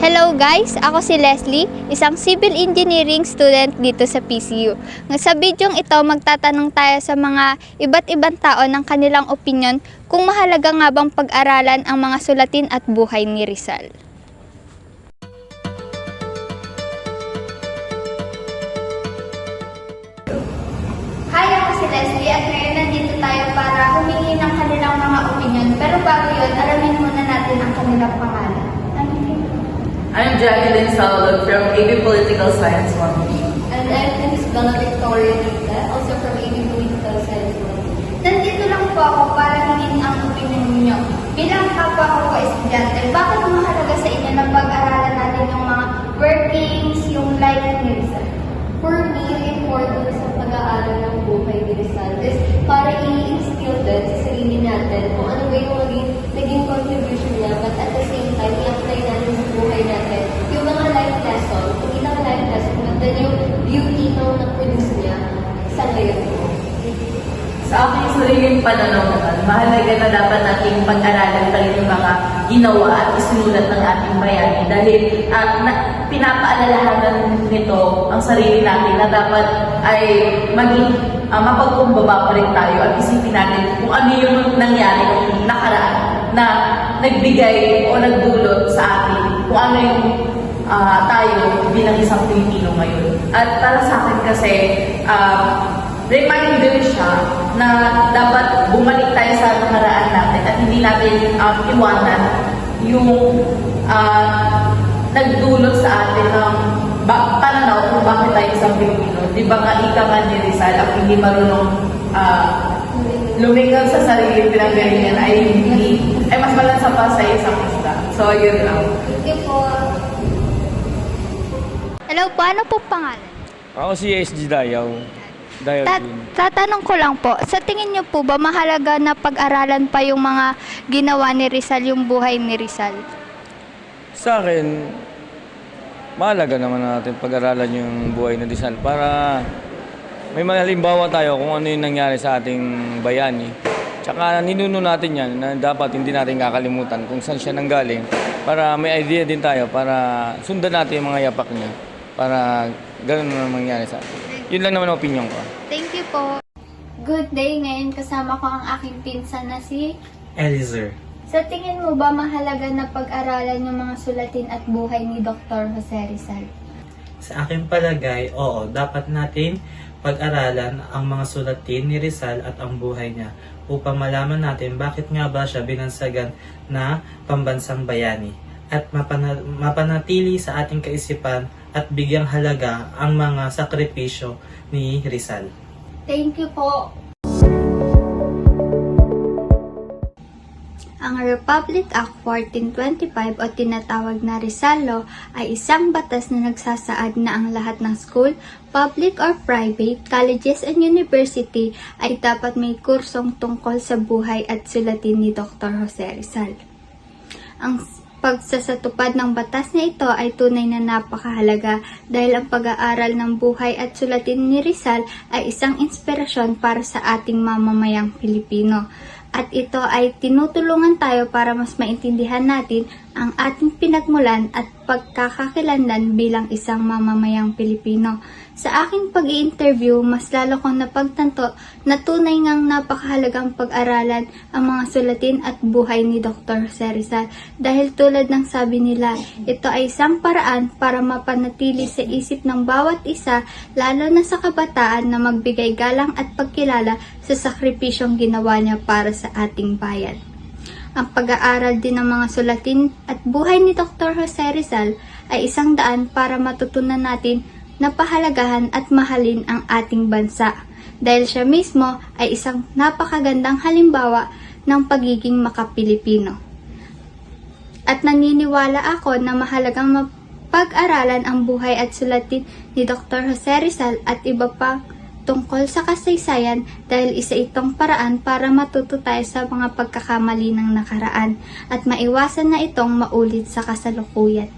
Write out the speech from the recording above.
Hello guys, ako si Leslie, isang civil engineering student dito sa PCU. Sa bidyong ito, magtatanong tayo sa mga iba't ibang tao ng kanilang opinion kung mahalaga nga bang pag-aralan ang mga sulatin at buhay ni Rizal. Hi, ako si Leslie at ngayon nandito tayo para humingi ng kanilang mga opinion. Pero bago yun, alamin muna natin ang kanilang pangalan. I'm Jacqueline Salud from AB Political Science 1. And I'm Miss Bella Victoria Lita, also from AB Political Science 1. Nandito lang po ako para hingin ang opinion ninyo. Bilang kapwa ko po estudyante, bakit mahalaga sa inyo na pag-aralan natin yung mga workings, yung life Rizal? For me, important sa pag-aaral ng buhay ni Rizal is Sa aking sariling pananaw mahalaga na dapat nating pag-aralan pa rin yung mga ginawa at isinulat ng ating bayani dahil ah, na, pinapaalalahanan nito ang sarili natin na dapat ay maging uh, mapagkumbaba pa rin tayo at isipin natin kung ano yung nangyari nung nakaraan na nagbigay o nagdulot sa atin kung ano yung ah, tayo bilang isang Pilipino ngayon. At para sa akin kasi, ah, reminder siya na dapat bumalik tayo sa nakaraan natin at hindi natin um, iwanan yung ah, nagdulot sa atin ng ba- pananaw kung bakit tayo isang Pilipino. Di ba nga ika nga ni Rizal, ang hindi marunong ah, lumikal sa sarili pinanggalingan ay hindi, ay mas malansa pa sa isang isla. So, yun lang. Thank you po. Hello po, ano po pangalan? Ako si SG Dayaw. Ta- tatanong ko lang po, sa tingin niyo po ba mahalaga na pag-aralan pa yung mga ginawa ni Rizal, yung buhay ni Rizal? Sa akin, mahalaga naman natin pag-aralan yung buhay ni Rizal para may mga halimbawa tayo kung ano yung nangyari sa ating bayani. Tsaka ninuno natin yan na dapat hindi natin kakalimutan kung saan siya nanggaling para may idea din tayo para sundan natin yung mga yapak niya para ganun na mangyari sa atin. Yun lang naman ang opinion ko. Thank you po. Good day, ngayon kasama ko ang aking pinsan na si... Eliezer. Sa tingin mo ba mahalaga na pag-aralan yung mga sulatin at buhay ni Dr. Jose Rizal? Sa aking palagay, oo, dapat natin pag-aralan ang mga sulatin ni Rizal at ang buhay niya upang malaman natin bakit nga ba siya binansagan na pambansang bayani at mapana- mapanatili sa ating kaisipan at bigyang halaga ang mga sakripisyo ni Rizal. Thank you po. Ang Republic Act 1425 o tinatawag na Rizal Law ay isang batas na nagsasaad na ang lahat ng school, public or private, colleges and university ay dapat may kursong tungkol sa buhay at sulatin ni Dr. Jose Rizal. Ang pagsasatupad ng batas na ito ay tunay na napakahalaga dahil ang pag-aaral ng buhay at sulatin ni Rizal ay isang inspirasyon para sa ating mamamayang Pilipino. At ito ay tinutulungan tayo para mas maintindihan natin ang ating pinagmulan at pagkakakilanlan bilang isang mamamayang Pilipino. Sa aking pag interview mas lalo kong napagtanto na tunay ngang napakahalagang pag-aralan ang mga sulatin at buhay ni Dr. Jose Rizal dahil tulad ng sabi nila, ito ay isang paraan para mapanatili sa isip ng bawat isa lalo na sa kabataan na magbigay galang at pagkilala sa sakripisyong ginawa niya para sa ating bayan. Ang pag-aaral din ng mga sulatin at buhay ni Dr. Jose Rizal ay isang daan para matutunan natin na pahalagahan at mahalin ang ating bansa dahil siya mismo ay isang napakagandang halimbawa ng pagiging makapilipino. At naniniwala ako na mahalagang mapag-aralan ang buhay at sulatin ni Dr. Jose Rizal at iba pa tungkol sa kasaysayan dahil isa itong paraan para matuto tayo sa mga pagkakamali ng nakaraan at maiwasan na itong maulit sa kasalukuyan.